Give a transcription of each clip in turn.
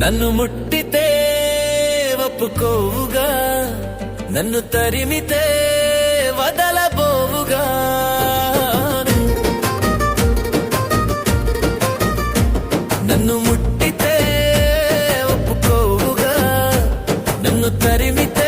నన్ను ముట్టితే ఒప్పుకోవుగా నన్ను తరిమితే వదలబోవుగా. నన్ను ముట్టితే ఒప్పుకోవుగా నన్ను తరిమితే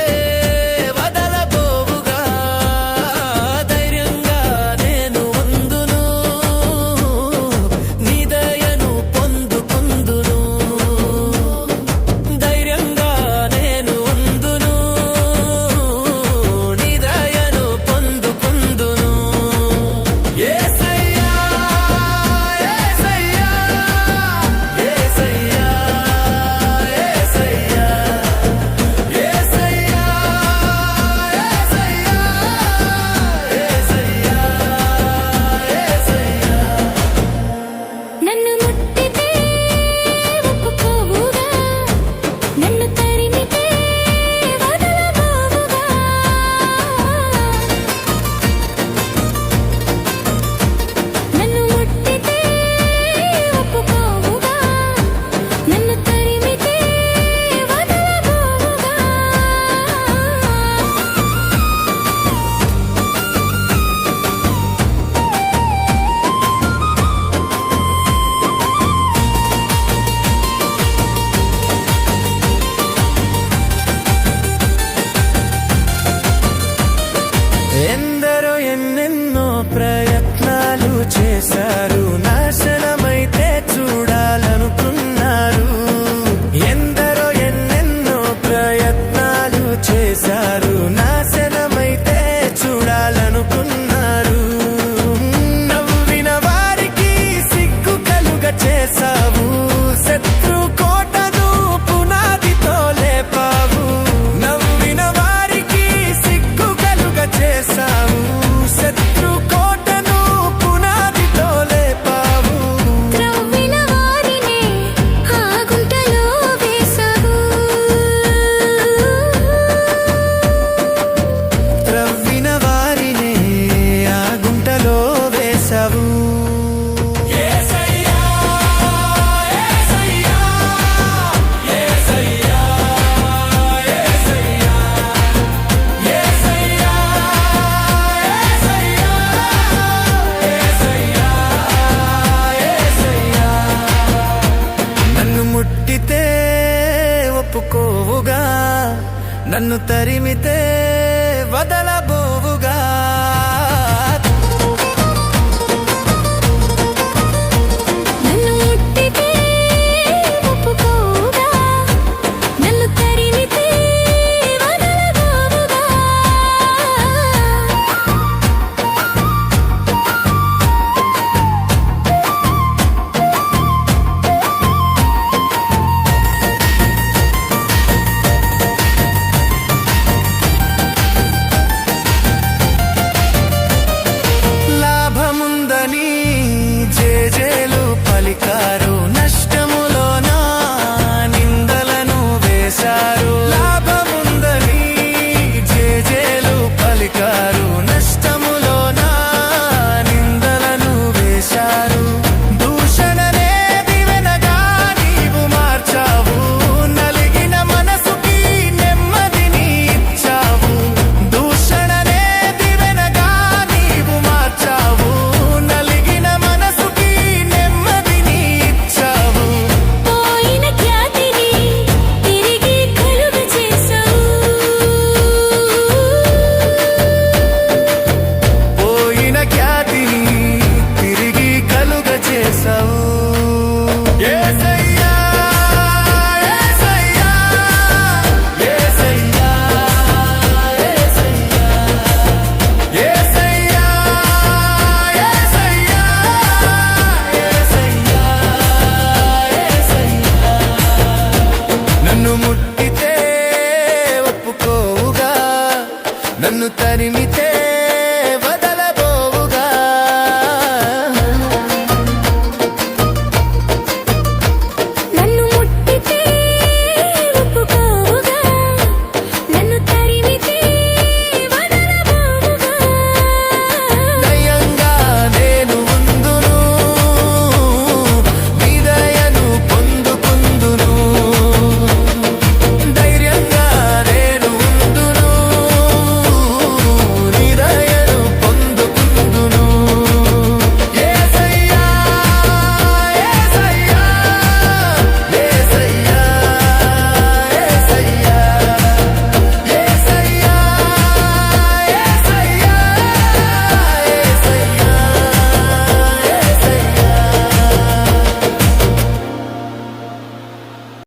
నన్ను తరిమితే వదల పలికారు నష్టములోనా నిందలను వేశారు. లాభముందని పలికారు